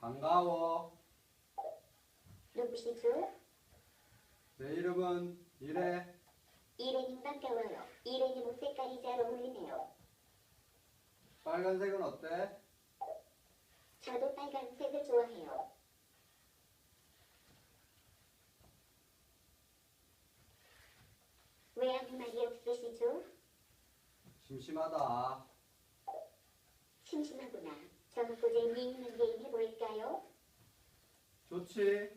반가워. 누구시죠? 내 이름은 이래. 이래님 반가워요. 이래님 옷 색깔이 잘 어울리네요. 빨간색은 어때? 저도 빨간색을 좋아해요. 왜 아무 말이 없으시죠? 심심하다. 심심하구나. 저하고 재미있는 게임 해볼까요? 좋지?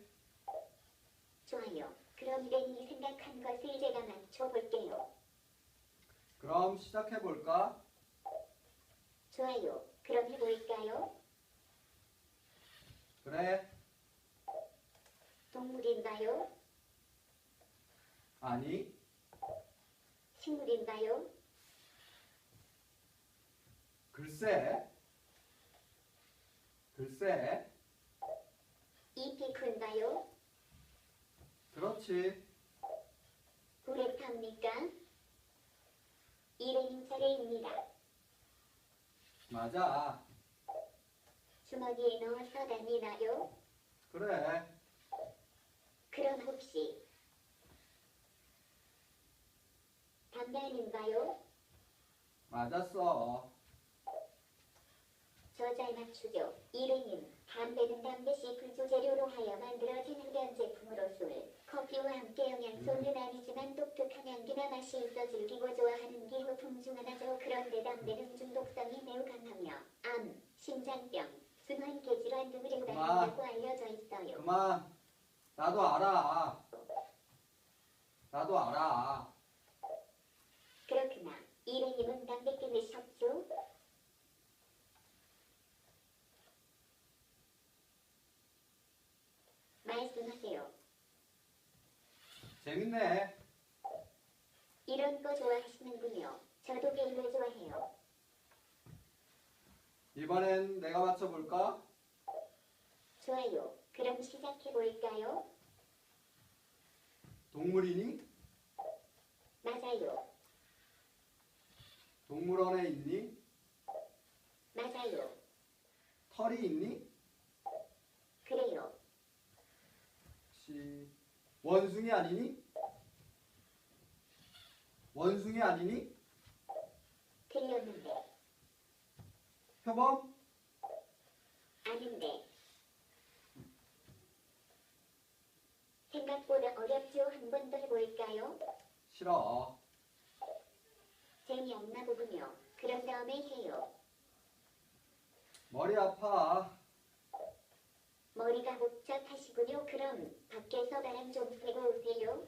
좋아요. 그럼 이래님이 생각한 것을 제가 맞춰볼게요. 그럼 시작해볼까? 좋아요. 그럼 해볼까요? 그래. 동물인가요? 아니, 식물인가요? 글쎄. 글쎄. 잎이 큰가요? 그렇지. 불에 탑니까? 이래님 차례입니다. 맞아. 주머니에 넣어서 다니나요? 그래. 그럼 혹시 담배 아닌가요? 맞았어. 저잘 맞추죠. 이래님, 담배는 담배 씨풀 재료로 하여 만들어진 흡연 제품으로 술, 커피와 아니지만 독특한 향기나 맛이 있어 즐기고 좋아하는 기호품 중 하나죠. 그런데 담배는 중독성이 매우 강하며 암, 심장병, 순환계 질환 등을 유발한다고 알려져 있어요. 그만. 나도 알아. 나도 알아. 그렇구나. 이래님은 담배 끊으셨죠? 말씀하세요. 재밌네. 이런 거 좋아하시는군요. 저도 게임을 좋아해요. 이번엔 내가 맞춰볼까? 좋아요. 그럼 시작해 볼까요? 동물이니? 맞아요. 동물원에 있니? 맞아요. 털이 있니? 그래요. 혹시 원숭이 아니니? 원숭이 아니니? 틀렸는데. 표범? 아닌데. 생각보다 어렵죠? 한 번 더 해볼까요? 싫어. 재미없나 보군요. 그런 다음에 해요. 머리 아파. 머리가 복잡하시군요. 그럼 밖에서 바람 좀 쐬고 오세요.